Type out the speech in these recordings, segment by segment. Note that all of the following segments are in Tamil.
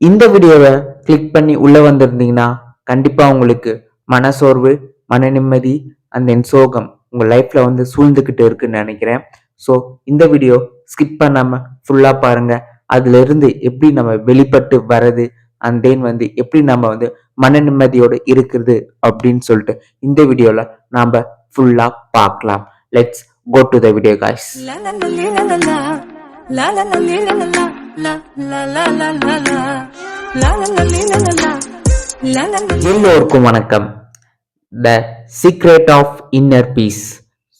இந்த வீடியோவை கிளிக் பண்ணி உள்ளே வந்திருந்தீங்கன்னா கண்டிப்பாக உங்களுக்கு மனசோர்வு மன நிம்மதி அண்ட் தென் சோகம் உங்கள் லைஃப்பில் வந்து சூழ்ந்துக்கிட்டு இருக்குன்னு நினைக்கிறேன். ஸோ இந்த வீடியோ ஸ்கிப் பண்ணாமல் ஃபுல்லாக பாருங்கள் அதுலேருந்து எப்படி நம்ம வெளிப்பட்டு வர்றது அண்ட் தென் வந்து எப்படி நம்ம வந்து மன நிம்மதியோடு இருக்கிறது அப்படின்னு சொல்லிட்டு இந்த வீடியோவில் நாம் ஃபுல்லாக பார்க்கலாம். Let's go to the video guys எல்லோருக்கும் வணக்கம். The secret of inner peace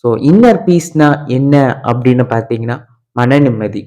so inner பீஸ்னா என்ன அப்படின்னு பார்த்தீங்கன்னா மன நிம்மதி.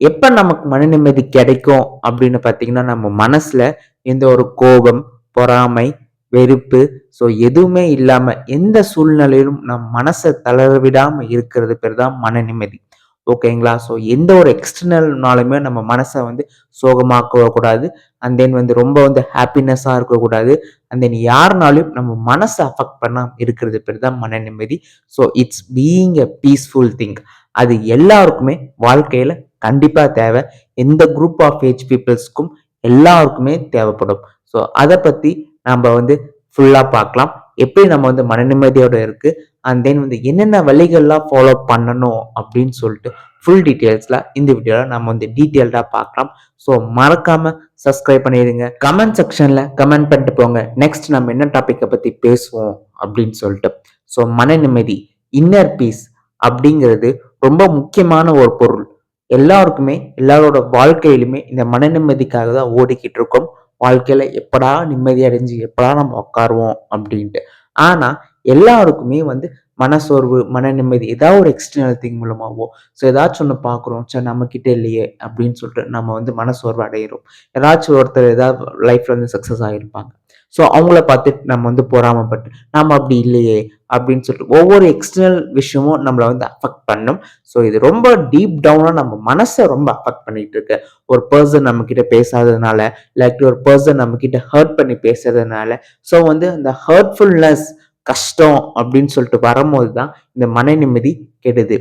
எப்போ நமக்கு மன நிம்மதி கிடைக்கும் அப்படின்னு பார்த்தீங்கன்னா நம்ம மனசில் எந்த ஒரு கோபம் பொறாமை வெறுப்பு ஸோ எதுவுமே இல்லாமல் எந்த சூழ்நிலையிலும் நம் மனசை தளர விடாமல் இருக்கிறது பேர் தான் மன நிம்மதி. ஓகேங்களா? ஸோ எந்த ஒரு எக்ஸ்டர்னல்னாலுமே நம்ம மனசை வந்து சோகமாக்க கூடாது அண்ட் தென் வந்து ரொம்ப வந்து ஹாப்பினஸ்ஸாக இருக்கக்கூடாது. அண்ட் தென் யாருனாலையும் நம்ம மனசை அஃபெக்ட் பண்ணாமல் இருக்கிறது பேர் தான் மன நிம்மதி. So it's being a peaceful thing அது எல்லாருக்குமே வாழ்க்கையில் கண்டிப்பாக தேவை. எந்த குரூப் ஆஃப் ஏஜ் பீப்புள்ஸ்க்கும் எல்லாருக்குமே தேவைப்படும். ஸோ அதை பற்றி நம்ம வந்து ஃபுல்லாக பார்க்கலாம். எப்படி நம்ம வந்து மன நிம்மதியோட இருக்குது அண்ட் தென் வந்து என்னென்ன வழிகள்லாம் ஃபாலோ பண்ணணும் அப்படின்னு சொல்லிட்டு ஃபுல் டீட்டெயில்ஸில் இந்த வீடியோவில் நம்ம வந்து டீட்டெயில்டாக பார்க்கலாம். ஸோ மறக்காமல் சப்ஸ்கிரைப் பண்ணிடுங்க. கமெண்ட் செக்ஷனில் கமெண்ட் பண்ணிட்டு போங்க. நெக்ஸ்ட் நம்ம என்ன டாப்பிக்கை பற்றி பேசுவோம் அப்படின்னு சொல்லிட்டு. ஸோ மன நிம்மதி இன்னர் பீஸ் அப்படிங்கிறது ரொம்ப முக்கியமான ஒரு பொருள். எல்லாருக்குமே எல்லாரோட வாழ்க்கையிலுமே இந்த மன நிம்மதிக்காக தான் ஓடிக்கிட்டு இருக்கோம். வாழ்க்கையில் எப்படா நிம்மதி அடைஞ்சு எப்படா நம்ம உட்காருவோம் அப்படின்ட்டு. ஆனால் எல்லாருக்குமே வந்து மனசோர்வு மன நிம்மதி ஏதாவது ஒரு எக்ஸ்டர்னல் திங் மூலமாகவோ ஸோ ஏதாச்சும் ஒன்று பார்க்குறோம் சார் நம்ம இல்லையே அப்படின்னு சொல்லிட்டு நம்ம வந்து மனசோர்வு அடையிறோம். ஏதாச்சும் ஒருத்தர் ஏதாவது லைஃப்ல வந்து சக்ஸஸ் ஆகிருப்பாங்க ஸோ அவங்கள பார்த்துட்டு நம்ம வந்து பொறாமப்பட்டு நம்ம அப்படி இல்லையே அப்படின்னு சொல்லிட்டு ஒவ்வொரு எக்ஸ்டர்னல் விஷயமும் நம்மளை வந்து அஃபெக்ட் பண்ணும். ஸோ இது ரொம்ப டீப் டவுனாக நம்ம மனசை ரொம்ப அஃபெக்ட் பண்ணிட்டு இருக்கு. ஒரு பர்சன் நம்ம கிட்ட பேசாததுனால இல்லாட்டி ஒரு பர்சன் நம்ம கிட்ட ஹர்ட் பண்ணி பேசுறதுனால ஸோ வந்து அந்த ஹர்ட்ஃபுல்னஸ் கஷ்டம் அப்படின்னு சொல்லிட்டு வரும்போது தான் இந்த மன நிம்மதி கெடுது.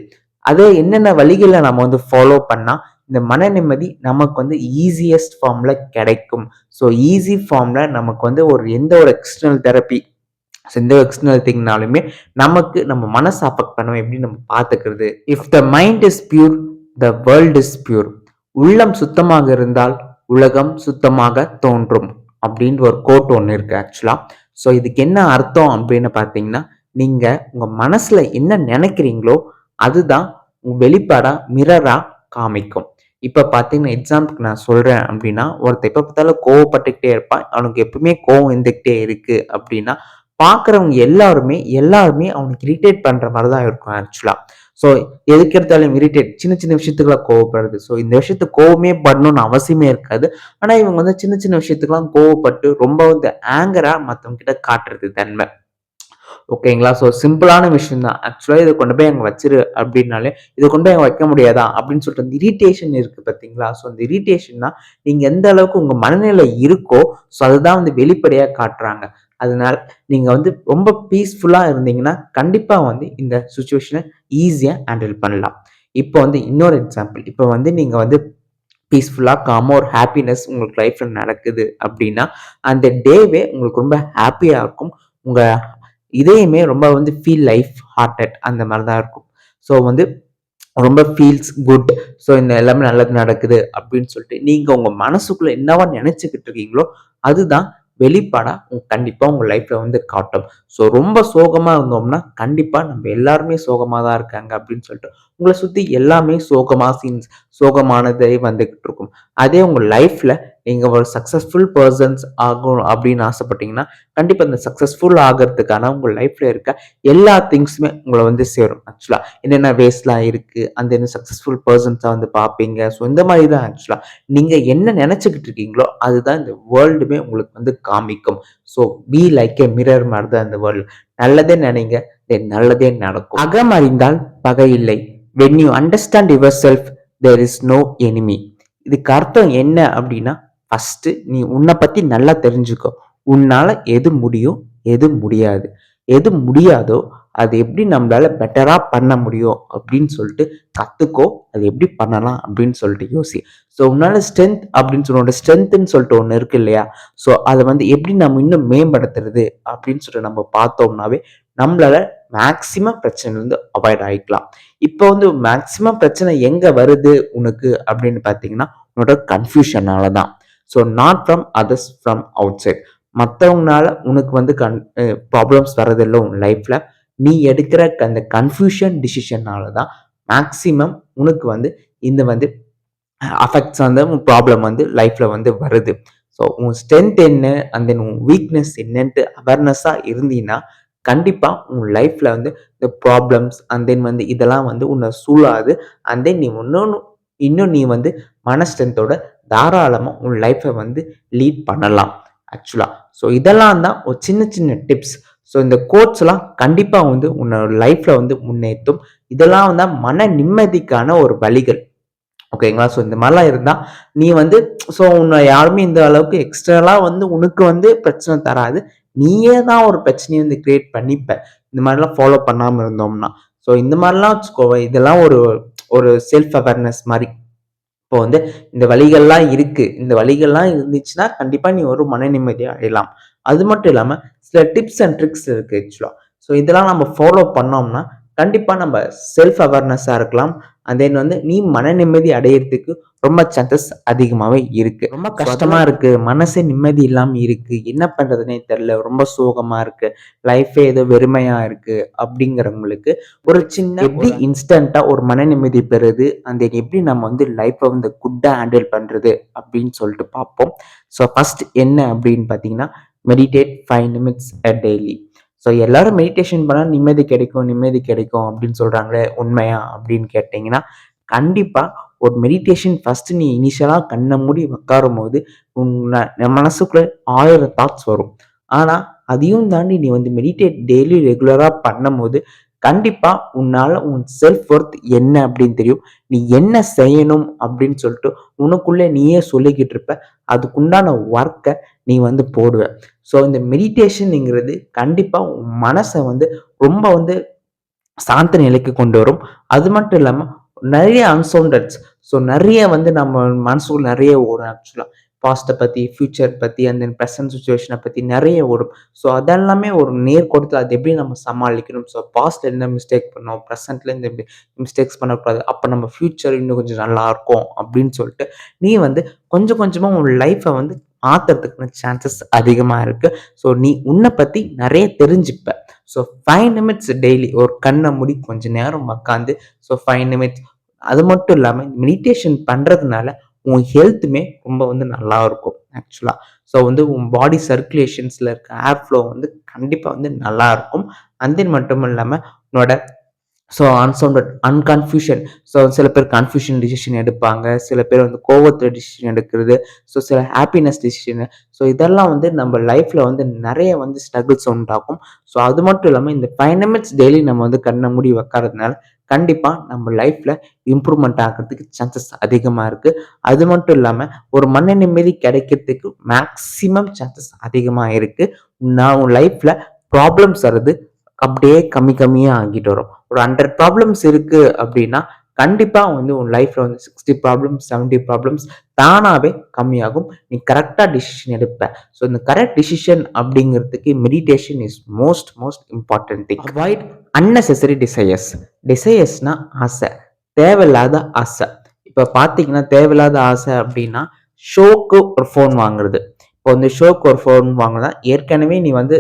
அதே என்னென்ன வழிகளை நம்ம வந்து ஃபாலோ பண்ணால் இந்த மன நிம்மதி நமக்கு வந்து ஈஸியஸ்ட் ஃபார்மில் கிடைக்கும். ஸோ ஈஸி ஃபார்மில் நமக்கு வந்து ஒரு எந்த ஒரு எக்ஸ்டர்னல் தெரப்பி எந்த எக்ஸ்டர்னல் திங்னாலுமே நமக்கு நம்ம மனசை அஃபெக்ட் பண்ண எப்படி நம்ம பார்த்துக்கிறது. If the mind is pure the world is pure உள்ளம் சுத்தமாக இருந்தால் உலகம் சுத்தமாக தோன்றும். அப்படின்ற ஒரு கோட் ஒன்று இருக்குது ஆக்சுவலாக ஸோ இதுக்கு என்ன அர்த்தம் அப்படின்னு பார்த்தீங்கன்னா நீங்கள் உங்கள் மனசில் என்ன நினைக்கிறீங்களோ அதுதான் உங்கள் வெளிப்பாடாக மிரராக காமிக்கும். இப்போ பார்த்தீங்கன்னா எக்ஸாம்பிளுக்கு நான் சொல்கிறேன் அப்படின்னா ஒருத்தர் எப்போ பார்த்தாலும் கோவப்பட்டுக்கிட்டே இருப்பான். அவனுக்கு எப்பவுமே கோவம் இருந்துக்கிட்டே இருக்குது அப்படின்னா பார்க்குறவங்க எல்லாருமே எல்லாருமே அவனுக்கு இரிட்டேட் பண்ணுற மாதிரி தான் இருக்கும் ஆக்சுவலாக ஸோ எதுக்கு எடுத்தாலும் இரிட்டேட் சின்ன சின்ன விஷயத்துக்குலாம் கோவப்படுறது. ஸோ இந்த விஷயத்துக்கு கோவமே படணும்னு அவசியமே இருக்காது. ஆனால் இவங்க வந்து சின்ன சின்ன விஷயத்துக்குலாம் கோவப்பட்டு ரொம்ப வந்து ஆங்கராக மற்றவங்க கிட்ட காட்டுறது தன்மை. ஓகேங்களா ஸோ சிம்பிளான விஷயம் தான் ஆக்சுவலாக இதை கொண்டு போய் அங்கே வச்சிரு அப்படின்னாலே இதை கொண்டு போய் அங்கே வைக்க முடியாதா? அப்படின்னு சொல்லிட்டு அந்த இரிட்டேஷன் இருக்குது பார்த்தீங்களா ஸோ அந்த இரிட்டேஷன் தான் நீங்கள் எந்த அளவுக்கு உங்கள் மனநிலை இருக்கோ ஸோ அதுதான் வந்து வெளிப்படையாக காட்டுறாங்க. அதனால நீங்கள் வந்து ரொம்ப பீஸ்ஃபுல்லாக இருந்தீங்கன்னா கண்டிப்பாக வந்து இந்த சுச்சுவேஷனை ஈஸியாக ஹேண்டில் பண்ணலாம். இப்போ வந்து இன்னொரு எக்ஸாம்பிள் இப்போ வந்து நீங்கள் வந்து பீஸ்ஃபுல்லாக காம ஒரு ஹாப்பினஸ் உங்களுக்கு லைஃப்பில் நடக்குது அப்படின்னா அந்த டேவே உங்களுக்கு ரொம்ப ஹாப்பியாக இருக்கும். உங்கள் இதயமே ரொம்ப வந்து ஃபீல் லைஃப் ஹார்ட்டட் அந்த மாதிரி தான் இருக்கும். ஸோ வந்து ரொம்ப ஃபீல்ஸ் குட் ஸோ இந்த எல்லாமே நல்லது நடக்குது அப்படின்னு சொல்லிட்டு நீங்கள் உங்கள் மனசுக்குள்ளே என்னவா நினச்சிக்கிட்டு இருக்கீங்களோ அதுதான் வெளிப்பாடாக உங்க கண்டிப்பாக உங்கள் லைஃப்பில் வந்து காட்டும். ஸோ ரொம்ப சோகமாக இருந்தோம்னா கண்டிப்பாக நம்ம எல்லாருமே சோகமாக தான் இருக்காங்க அப்படின்னு சொல்லிட்டு உங்களை சுற்றி எல்லாமே சோகமாக சீன்ஸ் சோகமானதே வந்துக்கிட்டு இருக்கும். அதே உங்கள் லைஃப்பில் நீங்கள் ஒரு சக்சஸ்ஃபுல் பர்சன்ஸ் ஆகும் அப்படின்னு ஆசைப்பட்டீங்கன்னா கண்டிப்பாக இந்த சக்ஸஸ்ஃபுல் ஆகிறதுக்கான உங்கள் லைஃப்பில் இருக்க எல்லா திங்ஸுமே உங்களை வந்து சேரும். ஆக்சுவலாக என்னென்ன வேஸ்ட்லாம் இருக்குது அந்த என்ன சக்ஸஸ்ஃபுல் பர்சன்ஸை வந்து பார்ப்பீங்க. ஸோ இந்த மாதிரி தான் ஆக்சுவலாக நீங்கள் என்ன நினச்சிக்கிட்டு இருக்கீங்களோ அதுதான் இந்த வேர்ல்டுமே உங்களுக்கு வந்து காமிக்கும். So be like a mirror மாதிரி தான் இந்த வேர்ல்டு நல்லதே நினைங்க then நல்லதே நடக்கும். அகம் அறிந்தால் பகை இல்லை. When you understand yourself there is no enemy இதுக்கு அர்த்தம் என்ன அப்படின்னா ஃபஸ்ட்டு நீ உன்னை பற்றி நல்லா தெரிஞ்சுக்கோ. உன்னால் எது முடியும் எது முடியாது. எது முடியாதோ அது எப்படி நம்மளால பெட்டராக பண்ண முடியும் அப்படின்னு சொல்லிட்டு கற்றுக்கோ அது எப்படி பண்ணலாம் அப்படின்னு சொல்லிட்டு யோசி. ஸோ உன்னால் ஸ்ட்ரென்த் அப்படின்னு சொல்லுவோம் ஸ்ட்ரென்த்துன்னு சொல்லிட்டு ஒன்று இருக்கு இல்லையா? ஸோ அதை வந்து எப்படி நம்ம இன்னும் மேம்படுத்துறது அப்படின்னு சொல்லிட்டு நம்ம பார்த்தோம்னாவே நம்மளால மேக்சிமம் பிரச்சனைலேருந்து அவாய்ட் ஆகிக்கலாம் இப்போ வந்து மேக்சிமம் பிரச்சனை எங்கே வருது உனக்கு அப்படின்னு பார்த்தீங்கன்னா உன்னோட கன்ஃபியூஷனால தான் so not from others from outside மற்றவங்கனால உனக்கு வந்து கன் ப்ராப்ளம்ஸ் வர்றதில்லை உன் லைஃப்பில் நீ எடுக்கிற அந்த கன்ஃபியூஷன் டிசிஷனால தான் மேக்சிமம் உனக்கு வந்து இந்த வந்து அஃபெக்ட்ஸ் அந்த ப்ராப்ளம் வந்து லைஃப்பில் வந்து வருது. ஸோ உன் ஸ்ட்ரென்த் என்ன அண்ட் தென் உன் வீக்னஸ் என்னன்ட்டு அவேர்னஸாக இருந்தீங்கன்னா கண்டிப்பாக உன் லைஃப்பில் வந்து இந்த ப்ராப்ளம்ஸ் அண்ட் தென் வந்து இதெல்லாம் வந்து உன்னை சூழாது. அண்ட் தென் நீ ஒன்று இன்னும் நீ வந்து மன ஸ்ட்ரென்த்தோட தாராளமாக உன் லைஃப்பை வந்து லீட் பண்ணலாம் ஆக்சுவலாக ஸோ இதெல்லாம் தான் ஒரு சின்ன சின்ன டிப்ஸ் ஸோ இந்த கோட்ஸ்லாம் கண்டிப்பாக வந்து உன்னோட லைஃப்பில் வந்து முன்னேற்றும். இதெல்லாம் வந்து மன நிம்மதிக்கான ஒரு வழிகள். ஓகேங்களா ஸோ இந்த மாதிரிலாம் இருந்தால் நீ வந்து ஸோ உன்னை யாருமே இந்த அளவுக்கு எக்ஸ்ட்ரலாக வந்து உனக்கு வந்து பிரச்சனை தராது. நீயே தான் ஒரு பிரச்சனையை வந்து கிரியேட் பண்ணிப்ப. இந்த மாதிரிலாம் ஃபாலோ பண்ணாமல் இருந்தோம்னா. ஸோ இந்த மாதிரிலாம் வச்சுக்கோ இதெல்லாம் ஒரு ஒரு செல்ஃப் அவேர்னஸ் மாதிரி. இப்போ வந்து இந்த வழிகள்லாம் இருக்கு. இந்த வழிகள்லாம் இருந்துச்சுன்னா கண்டிப்பாக நீ ஒரு மன நிம்மதியாக அடையலாம். அது மட்டும் இல்லாமல் சில டிப்ஸ் அண்ட் ட்ரிக்ஸ் இருக்கு ஆக்சுவலாக ஸோ இதெல்லாம் நம்ம ஃபாலோ பண்ணோம்னா கண்டிப்பாக நம்ம செல்ஃப் அவேர்னஸாக இருக்கலாம். அண்ட் தென் வந்து நீ மன நிம்மதி அடையிறதுக்கு ரொம்ப சான்சஸ் அதிகமாகவே இருக்கு. ரொம்ப கஷ்டமா இருக்கு. மனசே நிம்மதி இல்லாம இருக்கு. என்ன பண்றதுனே தெரியல. ரொம்ப சோகமா இருக்கு. லைஃபே ஏதோ வெறுமையா இருக்கு அப்படிங்கிறவங்களுக்கு ஒரு சின்ன எப்படி இன்ஸ்டன்டா ஒரு மன நிம்மதி பெறுது. அந்த எப்படி நம்ம வந்து லைஃப்பை வந்து குட்டா ஹேண்டில் பண்றது அப்படின்னு சொல்லிட்டு பார்ப்போம். ஸோ ஃபர்ஸ்ட் என்ன அப்படின்னு பார்த்தீங்கன்னா meditate five minutes uh daily so எல்லாரும் மெடிடேஷன் பண்ணால் நிம்மதி கிடைக்கும் நிம்மதி கிடைக்கும் அப்படின்னு சொல்கிறாங்களே உண்மையா அப்படின்னு கேட்டிங்கன்னா கண்டிப்பாக ஒரு மெடிடேஷன் ஃபஸ்ட்டு நீ இனிஷியலாக கண்ணை மூடி உட்காரும் போது உன் மனசுக்குள்ள ஆயிரம் தாட்ஸ் வரும். ஆனால் அதையும் தாண்டி நீ வந்து மெடிடேட் டெய்லி ரெகுலராக பண்ணும் போது கண்டிப்பா உன்னால உன் செல்ஃப் ஒர்த் என்ன அப்படின்னு தெரியும். நீ என்ன செய்யணும் அப்படின்னு சொல்லிட்டு உனக்குள்ளே நீயே சொல்லிக்கிட்டு இருப்ப. அதுக்குண்டான ஒர்க்கை நீ வந்து போடுவ. ஸோ இந்த மெடிடேஷனுங்கிறது கண்டிப்பாக உன் மனசை வந்து ரொம்ப வந்து சாந்த நிலைக்கு கொண்டு வரும். அது மட்டும் இல்லாமல் நிறைய அன்சவுண்டட்ஸ் ஸோ நிறைய வந்து நம்ம மனசுக்குள்ள நிறைய ஓடும் ஆக்சுவலாக பாஸ்ட்டை பற்றி ஃப்யூச்சர் பற்றி அந்த ப்ரெசன்ட் சுச்சுவேஷனை பற்றி நிறைய ஓடும். ஸோ அதெல்லாமே ஒரு நேர்கோடத்தில் அது எப்படி நம்ம சமாளிக்கணும்? ஸோ பாஸ்ட்டில் என்ன மிஸ்டேக் பண்ணோம்? ப்ரெசென்ட்டில் இந்த மிஸ்டேக்ஸ் பண்ணக்கூடாது. அப்போ நம்ம ஃப்யூச்சர் இன்னும் கொஞ்சம் நல்லாயிருக்கும் அப்படின்னு சொல்லிட்டு நீ வந்து கொஞ்சம் கொஞ்சமாக உன் லைஃப்பை வந்து மாற்றுறதுக்கான சான்சஸ் அதிகமாக இருக்குது ஸோ நீ உன்னை பற்றி நிறைய தெரிஞ்சுப்ப. ஸோ ஃபைவ் நிமிட்ஸ் டெய்லி ஒரு கண்ணை முடி கொஞ்சம் நேரம் உட்காந்து ஸோ ஃபைவ் நிமிட்ஸ் அது மட்டும் இல்லாமல் மெடிடேஷன் பண்ணுறதுனால உன் ஹெல்த்துமே ரொம்ப வந்து நல்லா இருக்கும் ஆக்சுவலாக ஸோ வந்து உன் பாடி சர்க்குலேஷன்ஸில் இருக்க ஏர் ஃப்ளோ வந்து கண்டிப்பாக வந்து நல்லா இருக்கும் அந்த மட்டும் இல்லாமல் உன்னோட ஸோ அன்சவுண்டட் அன்கன்ஃபியூஷன் ஸோ சில பேர் கன்ஃபியூஷன் டிசிஷன் எடுப்பாங்க. சில பேர் வந்து கோவத்தில் டிசிஷன் எடுக்கிறது. ஸோ சில ஹாப்பினஸ் டிசிஷன் ஸோ இதெல்லாம் வந்து நம்ம லைஃப்பில் வந்து நிறைய வந்து ஸ்ட்ரகிள்ஸ் உண்டாகும் ஸோ அது மட்டும் இல்லாமல் இந்த ஃபைவ் டெய்லி நம்ம வந்து கண்ணை மூடி வைக்கிறதுனால கண்டிப்பாக நம்ம லைஃப்பில் இம்ப்ரூவ்மெண்ட் ஆகிறதுக்கு சான்சஸ் அதிகமாக இருக்குது அது மட்டும் இல்லாமல் ஒரு மன நிம்மதி கிடைக்கிறதுக்கு மேக்ஸிமம் சான்சஸ் அதிகமாக இருக்குது நான் உன் லைஃப்பில் ப்ராப்ளம்ஸ் வர்றது அப்படியே கம்மி கம்மியாக ஆகிட்டு வரும். ஒரு ஹண்ட்ரட் ப்ராப்ளம்ஸ் இருக்குது அப்படின்னா கண்டிப்பாக வந்து உன் லைஃப்பில் வந்து சிக்ஸ்டி ப்ராப்ளம்ஸ் செவன்ட்டி ப்ராப்ளம்ஸ் தானாகவே கம்மியாகும். நீ கரெக்டாக டிசிஷன் எடுப்ப. ஸோ இந்த கரெக்ட் டிசிஷன் அப்படிங்கிறதுக்கு meditation is most most important thing avoid unnecessary desires டிசையர்ஸ்னா ஆசை. தேவையில்லாத ஆசை. இப்போ பார்த்தீங்கன்னா தேவையில்லாத ஆசை அப்படின்னா ஷோக்கு ஒரு ஃபோன் வாங்குறது. இப்போ வந்து ஷோக்கு ஒரு ஃபோன் வாங்கினா ஏற்கனவே நீ வந்து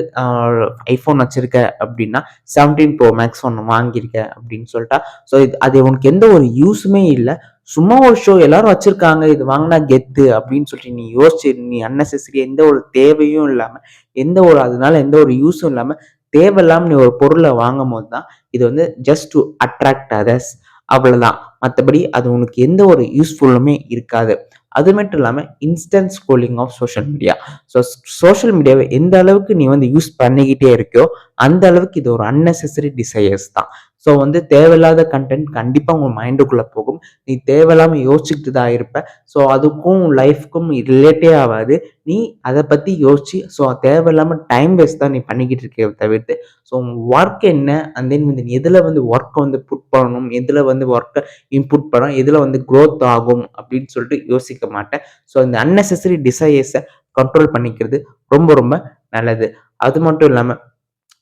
ஐஃபோன் வச்சுருக்க அப்படின்னா செவன்டீன் ப்ரோ மேக்ஸ் ஒன்று வாங்கியிருக்க அப்படின்னு சொல்லிட்டா ஸோ இது அது உனக்கு எந்த ஒரு யூஸுமே இல்லை. சும்மா ஒரு ஷோ எல்லாரும் வச்சுருக்காங்க இது வாங்கினா கெத்து அப்படின்னு சொல்லிட்டு நீ யோசிச்சு நீ அன்னெசரி எந்த ஒரு தேவையும் இல்லாமல் எந்த ஒரு அதனால எந்த ஒரு யூஸும் இல்லாமல் தேவையில்லாமல் நீ ஒரு பொருளை வாங்கும் போது தான் இது வந்து ஜஸ்ட் டு அட்ராக்ட் அதர்ஸ் அவ்வளோதான் மற்றபடி அது உனக்கு எந்த ஒரு யூஸ்ஃபுல்லுமே இருக்காது. அது மட்டும் இல்லாமல் instant scrolling of social media so social மீடியாவை எந்த அளவுக்கு நீ வந்து யூஸ் பண்ணிக்கிட்டே இருக்கியோ அந்த அளவுக்கு இது ஒரு அன்னெசரி டிசையர்ஸ் தான். ஸோ வந்து தேவையில்லாத கண்டென்ட் கண்டிப்பாக உங்கள் மைண்டுக்குள்ளே போகும். நீ தேவையில்லாமல் யோசிச்சுக்கிட்டு தான் இருப்ப. ஸோ அதுக்கும் லைஃப்க்கும் ரிலேட்டே ஆகாது. நீ அதை பற்றி யோசிச்சு ஸோ தேவையில்லாமல் டைம் வேஸ்ட் தான் நீ பண்ணிக்கிட்டு இருக்க தவிர்த்து ஸோ ஒர்க் என்ன? அண்ட் தென் வந்து எதில் வந்து ஒர்க்கை வந்து புட் பண்ணணும்? எதில் வந்து ஒர்க்கை இம்புட் பண்ணணும்? எதில் வந்து க்ரோத் ஆகும்? அப்படின்னு சொல்லிட்டு யோசிக்க மாட்டேன். ஸோ இந்த அன்னெசரி டிசையர்ஸை கண்ட்ரோல் பண்ணிக்கிறது ரொம்ப ரொம்ப நல்லது. அது மட்டும் இல்லாமல்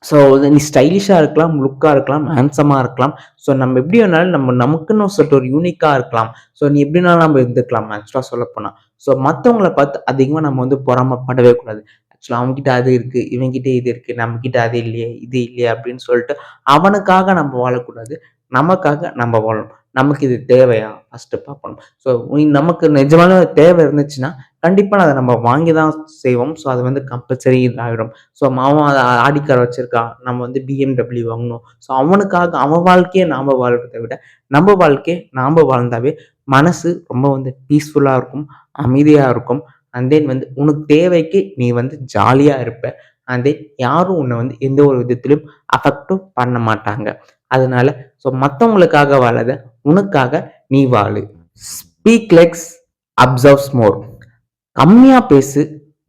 ஸோ நீ ஸ்டைலிஷாக இருக்கலாம் லுக்காக இருக்கலாம் ஹேண்ட்ஸமாக இருக்கலாம். ஸோ நம்ம எப்படி வேணாலும் நம்ம நமக்குன்னு சொல்லிட்டு ஒரு யூனிக்காக இருக்கலாம். ஸோ நீ எப்படினாலும் நம்ம இருந்துக்கலாம் ஆக்சுவலாக சொல்லப்போனால் ஸோ மற்றவங்கள பார்த்து அதிகமாக நம்ம வந்து பொறாமப்படவே கூடாது. ஆக்சுவலாக அவங்ககிட்ட அது இருக்குது இவங்ககிட்ட இது இருக்குது நம்மக்கிட்ட அது இல்லையே இது இல்லையே அப்படின்னு சொல்லிட்டு அவனுக்காக நம்ம வாழக்கூடாது. நமக்காக நம்ம வாழணும். நமக்கு இது தேவையா? ஃபஸ்ட்டு பார்க்கணும் ஸோ நமக்கு நிஜமான தேவை இருந்துச்சுன்னா கண்டிப்பாக அதை நம்ம வாங்கி தான் செய்வோம். ஸோ அது வந்து கம்பல்சரி இதாகிடும் ஸோ மாமா அதை ஆடி வச்சுருக்கா? நம்ம வந்து பிஎம்டபிள்யூ வாங்கணும். ஸோ அவனுக்காக அவன் வாழ்க்கையை நாம் வாழ்றதை விட நம்ம வாழ்க்கையை நாம் வாழ்ந்தாவே மனசு ரொம்ப வந்து பீஸ்ஃபுல்லாக இருக்கும் அமைதியாக இருக்கும். அண்ட் தென் வந்து உனக்கு தேவைக்கு நீ வந்து ஜாலியாக இருப்ப. அண்ட் தென் யாரும் உன்னை வந்து எந்த ஒரு விதத்திலும் அஃபெக்டும் பண்ண மாட்டாங்க. அதனால ஸோ மற்றவங்களுக்காக வாழாத உனக்காக நீ வாழு. ஸ்பீக் லெக்ஸ் அப்சர்வ்ஸ் மோர் கம்மியாக பேசு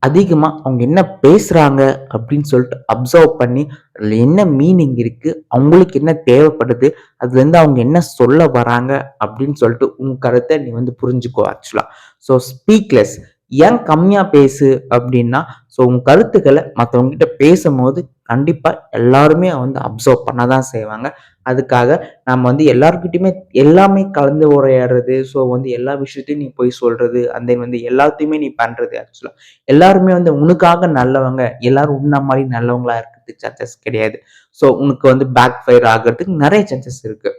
அதிகமாக அவங்க என்ன பேசுகிறாங்க அப்படின்னு சொல்லிட்டு அப்சர்வ் பண்ணி அதில் என்ன மீனிங் இருக்குது அவங்களுக்கு என்ன தேவைப்படுது அதுலேருந்து அவங்க என்ன சொல்ல வராங்க அப்படின்னு சொல்லிட்டு உன் கருத்தை நீ வந்து புரிஞ்சுக்கோ ஆக்சுவலாக ஸோ ஸ்பீக்லெஸ் ஏன் கம்மியாக பேசு அப்படின்னா ஸோ உன் கருத்துக்களை மற்றவங்ககிட்ட பேசும்போது கண்டிப்பாக எல்லாருமே வந்து அப்சர்வ் பண்ண தான் செய்வாங்க. அதுக்காக நம்ம வந்து எல்லாருக்கிட்டையுமே எல்லாமே கலந்து உரையாடுறது ஸோ வந்து எல்லா விஷயத்தையும் நீ போய் சொல்கிறது அந்த வந்து எல்லாத்தையுமே நீ பண்ணுறது ஆக்சுவலாக எல்லாருமே வந்து உனக்காக நல்லவங்க எல்லாரும் உன்ன மாதிரி நல்லவங்களா இருக்கிறதுக்கு சான்சஸ் கிடையாது. ஸோ உனக்கு வந்து பேக் ஃபயர் ஆகிறதுக்கு நிறைய சான்சஸ் இருக்குது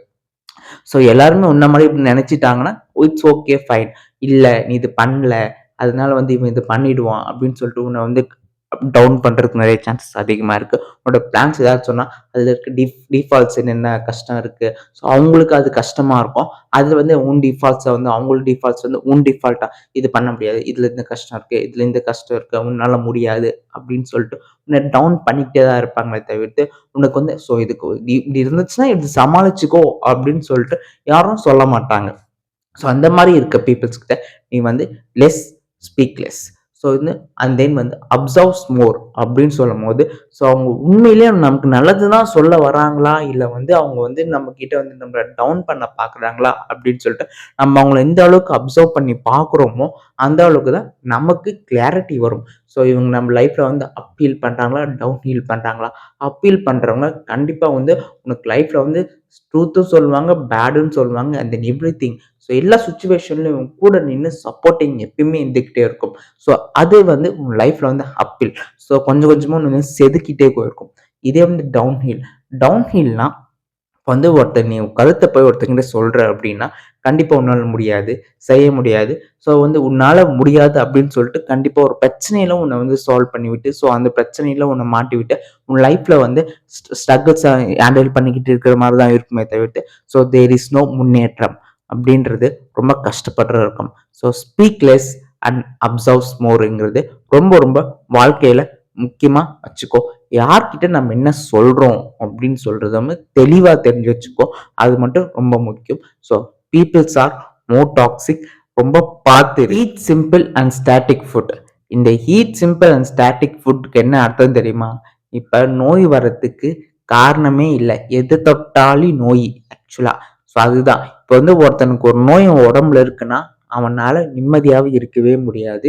ஸோ எல்லாருமே உன்ன மாதிரி இப்படி நினச்சிட்டாங்கன்னா இட்ஸ் ஓகே ஃபைன் இல்லை நீ இது பண்ணல அதனால வந்து இவன் இது பண்ணிடுவான் அப்படின்னு சொல்லிட்டு உன்னை வந்து டவுன் பண்ணுறதுக்கு நிறைய சான்சஸ் அதிகமாக இருக்குது உன்னோட பிளான்ஸ் ஏதாவது சொன்னால் அதில் இருக்க டிஃப் டிஃபால்ட்ஸ் என்னென்ன கஷ்டம் இருக்குது ஸோ அவங்களுக்கு அது கஷ்டமாக இருக்கும். அதில் வந்து உன் டிஃபால்ட்ஸை வந்து அவங்களோட டிஃபால்ட்ஸ் வந்து உன் டிஃபால்ட்டாக இது பண்ண முடியாது. இதில் இந்த கஷ்டம் இருக்குது இதில் இந்த கஷ்டம் இருக்குது உன்னால் முடியாது அப்படின்னு சொல்லிட்டு உன்னை டவுன் பண்ணிக்கிட்டே தான் இருப்பாங்களே தவிர்த்து உனக்கு வந்து ஸோ இதுக்கு இப்படி இருந்துச்சுன்னா இது சமாளிச்சுக்கோ அப்படின்னு சொல்லிட்டு யாரும் சொல்ல மாட்டாங்க. ஸோ அந்த மாதிரி இருக்க பீப்புள்ஸ்கிட்ட நீ வந்து லெஸ் ஸ்பீக்லெஸ் ஸோ வந்து அண்ட் தென் வந்து அப்சர்வ்ஸ் மோர் அப்படின்னு சொல்லும் போது ஸோ அவங்க உண்மையிலேயே நமக்கு நல்லது தான் சொல்ல வராங்களா? இல்லை வந்து அவங்க வந்து நம்ம கிட்ட வந்து நம்மளை டவுன் பண்ண பார்க்குறாங்களா அப்படின்னு சொல்லிட்டு நம்ம அவங்கள எந்த அளவுக்கு அப்சர்வ் பண்ணி பார்க்குறோமோ அந்த அளவுக்கு தான் நமக்கு கிளாரிட்டி வரும். ஸோ இவங்க நம்ம லைஃப்பில் வந்து அப்பீல் பண்ணுறாங்களா டவுன் ஹீல் பண்ணுறாங்களா அப்பீல் பண்ணுறவங்க கண்டிப்பாக வந்து உனக்கு லைஃப்பில் வந்து ட்ரூத்தும் சொல்லுவாங்க பேடுன்னு சொல்லுவாங்க and then everything so எல்லா சுச்சுவேஷன்லையும் கூட நின்று சப்போர்ட்டிங் எப்பயுமே இருந்துக்கிட்டே இருக்கும். ஸோ அது வந்து உன் லைஃப்பில் வந்து அப்பில் ஸோ கொஞ்சம் கொஞ்சமாக ஒன்று செதுக்கிட்டே போயிருக்கும். இதே வந்து டவுன் ஹில் டவுன் வந்து ஒருத்தர் நீ கருத்தை போய் ஒருத்தங்கிட்ட சொல்கிற அப்படின்னா கண்டிப்பாக உன்னால் முடியாது செய்ய முடியாது. ஸோ வந்து உன்னால் முடியாது அப்படின்னு சொல்லிட்டு கண்டிப்பாக ஒரு பிரச்சனையில உன்னை வந்து சால்வ் பண்ணிவிட்டு ஸோ அந்த பிரச்சனையில உன்னை மாட்டி விட்டு உன் லைஃப்பில் வந்து ஸ்ட்ரகிள்ஸை ஹேண்டில் பண்ணிக்கிட்டு இருக்கிற மாதிரி தான் இருக்குமே தவிர்த்து ஸோ தேர் இஸ் நோ முன்னேற்றம். அப்படின்றது ரொம்ப கஷ்டப்படுற இருக்கும். So speak less and observes மோருங்கிறது ரொம்ப ரொம்ப வாழ்க்கையில் முக்கியமாக வச்சுக்கோ. யார்கிட்ட நம்ம என்ன சொல்கிறோம் அப்படின்னு சொல்கிறது வந்து தெளிவாக தெரிஞ்சு வச்சுக்கோ. அது மட்டும் ரொம்ப முக்கியம். So peoples are more toxic ரொம்ப பார்த்து eat simple and static food இந்த ஹீட் சிம்பிள் அண்ட் ஸ்டாட்டிக் ஃபுட்டுக்கு என்ன அர்த்தம் தெரியுமா? இப்போ நோய் வர்றதுக்கு காரணமே இல்லை. எது தொட்டாலும் நோய் ஆக்சுவலாக ஸோ அதுதான். இப்போ வந்து ஒருத்தனுக்கு ஒரு நோய் உடம்புல இருக்குன்னா அவனால் நிம்மதியாகவே இருக்கவே முடியாது.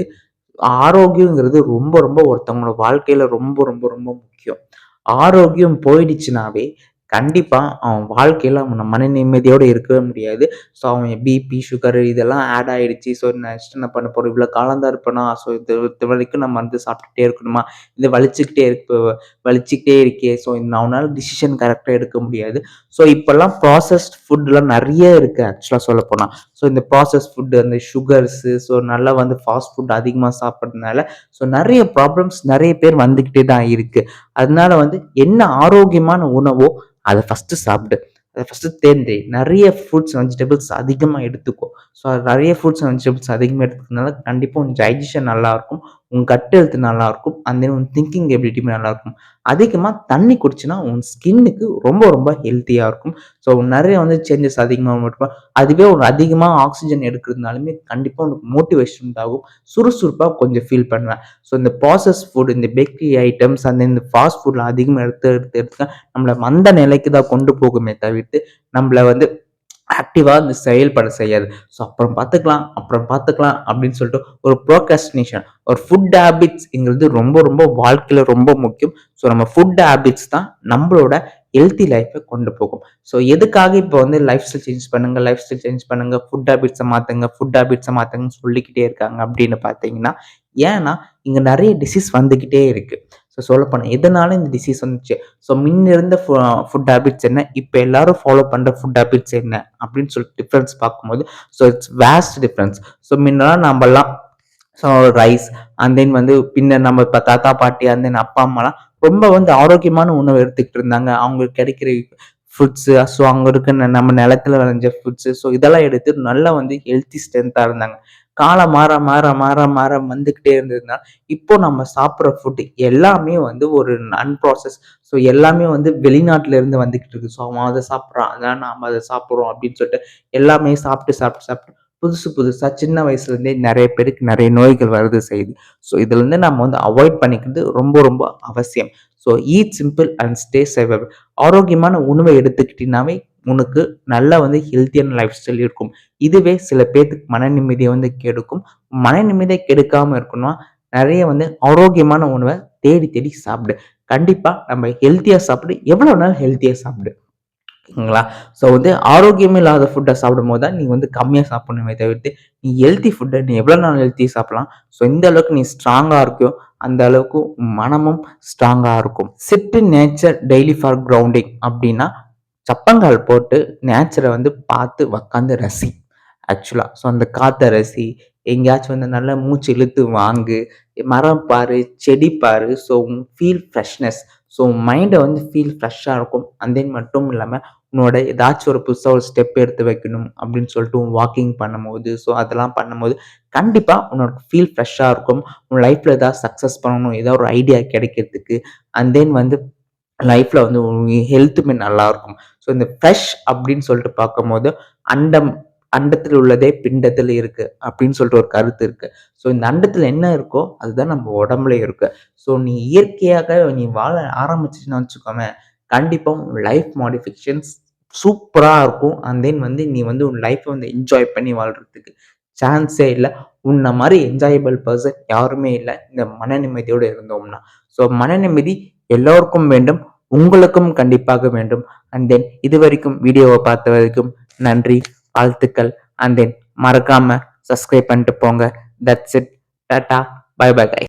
ஆரோக்கியங்கிறது ரொம்ப ரொம்ப ஒருத்தவங்களோட வாழ்க்கையில ரொம்ப ரொம்ப ரொம்ப முக்கியம். ஆரோக்கியம் போயிடுச்சுனாவே கண்டிப்பாக அவன் வாழ்க்கையில் அவன் மன நிம்மதியோடு இருக்கவே முடியாது. ஸோ அவன் பிபி சுகர் இதெல்லாம் ஆட் ஆகிடுச்சு ஸோ நெக்ஸ்ட் என்ன பண்ண போகிறோம் இவ்வளோ காலம் தான் இருப்பேனா? ஸோ இது இது வரைக்கும் நம்ம வந்து சாப்பிட்டுட்டே இருக்கணுமா? இதை வலிச்சுக்கிட்டே இருக்கு வலிச்சுக்கிட்டே இருக்கே. ஸோ இந்த அவனால் டிசிஷன் கரெக்டாக எடுக்க முடியாது. ஸோ இப்போல்லாம் ப்ராசஸ்ட் ஃபுட்லாம் நிறைய இருக்குது ஆக்சுவலாக சொல்ல போனால் ஸோ இந்த ப்ராசஸ் ஃபுட்டு அந்த சுகர்ஸு ஸோ நல்லா வந்து ஃபாஸ்ட் ஃபுட் அதிகமாக சாப்பிட்றதுனால ஸோ நிறைய ப்ராப்ளம்ஸ் நிறைய பேர் வந்துக்கிட்டே தான் இருக்குது அதனால வந்து என்ன ஆரோக்கியமான உணவோ அதை ஃபஸ்ட்டு சாப்பிடு. அதை ஃபஸ்ட்டு தேர்ந்து நிறைய ஃப்ரூட்ஸ் வெஜிடபிள்ஸ் அதிகமாக எடுத்துக்கோ. ஸோ நிறைய ஃப்ரூட்ஸ் அண்ட் வெஜிடபிள்ஸ் அதிகமாக எடுத்துக்கிறதுனால கண்டிப்பாக உன் டைஜஷன் நல்லாயிருக்கும் உன் கட் எழுத்து நல்லா இருக்கும் அண்ட் தென் உன் திங்கிங் எபிலிட்டியுமே நல்லா இருக்கும் அதிகமாக தண்ணி குடிச்சுன்னா உன் ஸ்கின்னுக்கு ரொம்ப ரொம்ப ஹெல்த்தியாக இருக்கும் ஸோ நிறைய வந்து சேஞ்சஸ் அதிகமாக மட்டும் அதுவே ஒரு அதிகமாக ஆக்சிஜன் எடுக்கிறதுனாலுமே கண்டிப்பாக உனக்கு மோட்டிவேஷன் ஆகும் சுறுசுறுப்பாக கொஞ்சம் ஃபீல் பண்ணுவேன் ஸோ இந்த ப்ராசஸ் ஃபுட் இந்த பேக்கரி ஐட்டம்ஸ் அந்த இந்த ஃபாஸ்ட் ஃபுட்டில் அதிகமாக எடுத்து எடுத்து எடுத்து நம்மளை மந்த நிலைக்கு தான் கொண்டு போகுமே தவிர்த்து நம்மளை வந்து ஆக்டிவாக இந்த செயல்பட செய்யாது. ஸோ அப்புறம் பார்த்துக்கலாம் அப்புறம் பார்த்துக்கலாம் அப்படின்னு சொல்லிட்டு ஒரு ப்ரோகாஸ்டினேஷன் ஒரு ஃபுட் ஹேபிட்ஸ்ங்கிறது ரொம்ப ரொம்ப வாழ்க்கையில் ரொம்ப முக்கியம். ஸோ நம்ம ஃபுட் ஹேபிட்ஸ் தான் நம்மளோட ஹெல்த்தி லைஃப்பை கொண்டு போகும். ஸோ எதுக்காக இப்போ வந்து லைஃப் ஸ்டைல் சேஞ்ச் பண்ணுங்க லைஃப் ஸ்டைல் சேஞ்ச் பண்ணுங்க ஃபுட் ஹேபிட்ஸை மாற்றுங்க ஃபுட் ஹேபிட்ஸை மாற்றுங்கன்னு சொல்லிக்கிட்டே இருக்காங்க அப்படின்னு பார்த்தீங்கன்னா ஏன்னா இங்கே நிறைய டிசீஸ் வந்துக்கிட்டே இருக்குது ஸோ சொல்லப்போனால் எதனால இந்த டிசீஸ் வந்துச்சு? ஸோ முன்ன இருந்த ஃபுட் ஹேபிட்ஸ் என்ன? இப்போ எல்லாரும் ஃபாலோ பண்ணுற ஃபுட் ஹேபிட்ஸ் என்ன? அப்படின்னு சொல்லிட்டு டிஃப்ரென்ஸ் பார்க்கும்போது so it's waste difference so முன்னெல்லாம் நம்மலாம் ஸோ ரைஸ் அண்ட் தென் வந்து பின்ன நம்ம இப்போ தாத்தா பாட்டி அண்ட் தென் அப்பா அம்மாலாம் ரொம்ப வந்து ஆரோக்கியமான உணவு எடுத்துக்கிட்டு இருந்தாங்க. அவங்களுக்கு கிடைக்கிற ஃபுட்ஸு ஸோ அங்கே இருக்க நம்ம நிலத்துல விளைஞ்ச ஃபுட்ஸு ஸோ இதெல்லாம் எடுத்து நல்லா வந்து ஹெல்த்தி ஸ்ட்ரென்த்தாக இருந்தாங்க. காலம் மாற மாற மாற மாற வந்துக்கிட்டே இருந்ததுனால இப்போ நம்ம சாப்பிட்ற ஃபுட் எல்லாமே வந்து ஒரு அன்ப்ராசஸ் ஸோ எல்லாமே வந்து வெளிநாட்டுல இருந்து வந்துக்கிட்டு இருக்கு. ஸோ அவன் அதை சாப்பிட்றான். அதான் நாம் அதை சாப்பிட்றோம் அப்படின்னு சொல்லிட்டு எல்லாமே சாப்பிட்டு சாப்பிட்டு சாப்பிட்டு புதுசு புதுசாக சின்ன வயசுலேருந்தே நிறைய பேருக்கு நிறைய நோய்கள் வருது செய்யுது ஸோ இதுலேருந்து நம்ம வந்து அவாய்ட் பண்ணிக்கிறது ரொம்ப ரொம்ப அவசியம். So eat simple and stay savable ஆரோக்கியமான உணவை எடுத்துக்கிட்டினாவே உனக்கு நல்லா வந்து ஹெல்த்தியான லைஃப் ஸ்டைல் இருக்கும். இதுவே சில பேர்த்துக்கு மன நிம்மதியை வந்து கெடுக்கும். மன நிம்மதியை கெடுக்காமல் இருக்கணும்னா நிறைய வந்து ஆரோக்கியமான உணவை தேடி தேடி சாப்பிடு. கண்டிப்பாக நம்ம ஹெல்த்தியாக சாப்பிடு. எவ்வளோ நாள் ஹெல்த்தியாக சாப்பிடு. ஓகேங்களா? ஸோ வந்து ஆரோக்கியம் இல்லாத ஃபுட்டை சாப்பிடும் போது தான் நீ வந்து கம்மியாக சாப்பிடணுமே தவிர்த்து நீ ஹெல்த்தி ஃபுட்டை நீ எவ்வளோ நாள் ஹெல்த்தி சாப்பிடலாம்? ஸோ இந்த அளவுக்கு நீ ஸ்ட்ராங்காக இருக்கியோ அந்த அளவுக்கு மனமும் ஸ்ட்ராங்காக இருக்கும். Sit nature daily for grounding அப்படின்னா சப்பங்கால் போட்டு நேச்சரை வந்து பார்த்து உக்காந்து ரசி. ஆக்சுவலாக ஸோ அந்த காற்றை ரசி எங்கேயாச்சும் வந்து நல்லா மூச்சு இழுத்து வாங்கு மரம் பாரு செடி பாரு ஸோ ஃபீல் ஃப்ரெஷ்னஸ் ஸோ மைண்டை வந்து ஃபீல் ஃப்ரெஷ்ஷாக இருக்கும். அந்த தென் மட்டும் இல்லாமல் உன்னோட ஏதாச்சும் ஒரு புதுசாக ஒரு ஸ்டெப் எடுத்து வைக்கணும் அப்படின்னு சொல்லிட்டு வாக்கிங் பண்ணும்போது ஸோ அதெல்லாம் பண்ணும்போது கண்டிப்பாக உன்னோட ஃபீல் ஃப்ரெஷ்ஷாக இருக்கும். உன் லைஃப்பில் ஏதாவது சக்ஸஸ் பண்ணணும் ஏதாவது ஒரு ஐடியா கிடைக்கிறதுக்கு. அண்ட் தென் வந்து லைஃப்பில் வந்து ஹெல்த்துமே நல்லா இருக்கும். ஸோ இந்த ஃப்ரெஷ் அப்படின்னு சொல்லிட்டு பார்க்கும்போது அண்டம் அண்டத்தில் உள்ளதே பிண்டத்தில் இருக்கு அப்படின்னு சொல்லிட்டு ஒரு கருத்து இருக்கு. ஸோ இந்த அண்டத்தில் என்ன இருக்கோ அதுதான் நம்ம உடம்புல இருக்கு. ஸோ நீ இயற்கையாக நீ வாழ ஆரம்பிச்சுன்னு வச்சுக்கோமே கண்டிப்பாக உன் லைஃப் மாடிஃபிகேஷன்ஸ் சூப்பராக இருக்கும். அண்ட் தென் வந்து நீ வந்து உன் லைஃப்பை வந்து என்ஜாய் பண்ணி வாழ்கிறதுக்கு சான்ஸே இல்லை. உன்னை மாதிரி என்ஜாயபிள் பர்சன் யாருமே இல்லை. இந்த மன நிம்மதியோடு இருந்தோம்னா. ஸோ மன நிம்மதி எல்லோருக்கும் வேண்டும் உங்களுக்கும் கண்டிப்பாக வேண்டும். அண்ட் தென் இது வரைக்கும் வீடியோவை பார்த்த வரைக்கும் நன்றி. வாழ்த்துக்கள். அண்ட் தென் மறக்காம சப்ஸ்கிரைப் பண்ணிட்டு போங்க. That's it tata bye bye guy